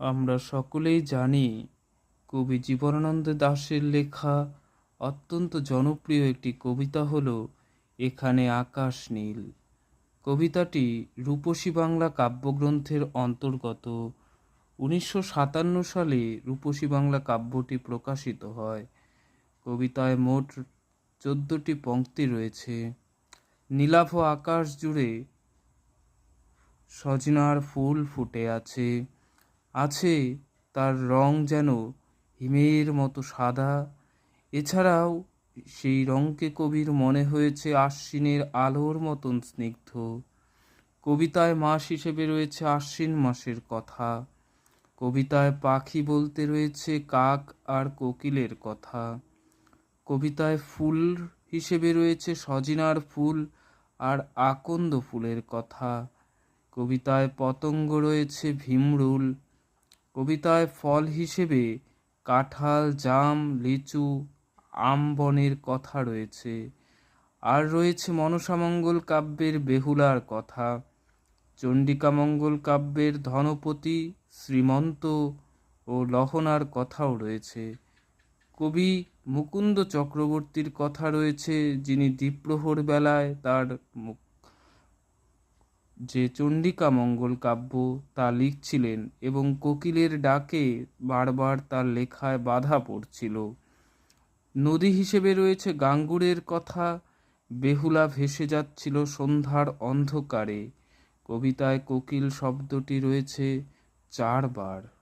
আমরা সকলেই জানি কবি জীবনানন্দ দাশের লেখা অত্যন্ত জনপ্রিয় একটি কবিতা হল এখানে আকাশ নীল। কবিতাটি রূপসী বাংলা কাব্যগ্রন্থের অন্তর্গত। উনিশশো সাতান্ন সালে রূপসী বাংলা কাব্যটি প্রকাশিত হয়। কবিতায় মোট চোদ্দটি পংক্তি রয়েছে। নীলাভ আকাশ জুড়ে সজনার ফুল ফুটে আছে। আছে তার রং যেন হিমের মতো সাদা। এছাড়াও সেই রঙকে কবির মনে হয়েছে আশ্বিনের আলোর মতন স্নিগ্ধ। কবিতায় মাস হিসেবে রয়েছে আশ্বিন মাসের কথা। কবিতায় পাখি বলতে রয়েছে কাক আর কোকিলের কথা। কবিতায় ফুল হিসেবে রয়েছে সজিনার ফুল আর আকন্দ ফুলের কথা। কবিতায় পতঙ্গ রয়েছে ভীমরুল কবিতায় ফল হিসেবে কাঁঠাল, জাম, লিচু আম বনের কথা রয়েছে। আর রয়েছে মনসামঙ্গল কাব্যের বেহুলার কথা। চণ্ডিকামঙ্গল কাব্যের ধনপতি শ্রীমন্ত ও লহনার কথাও রয়েছে। কবি মুকুন্দ চক্রবর্তীর কথা রয়েছে, যিনি দ্বীপ্রহর বেলায় তার যে চণ্ডিকা মঙ্গল কাব্য তা লিখছিলেন এবং কোকিলের ডাকে বারবার তার লেখায় বাধা পড়ছিল। নদী হিসেবে রয়েছে গাঙ্গুরের কথা, বেহুলা ভেসে যাচ্ছিল সন্ধ্যার অন্ধকারে। কবিতায় কোকিল শব্দটি রয়েছে চারবার।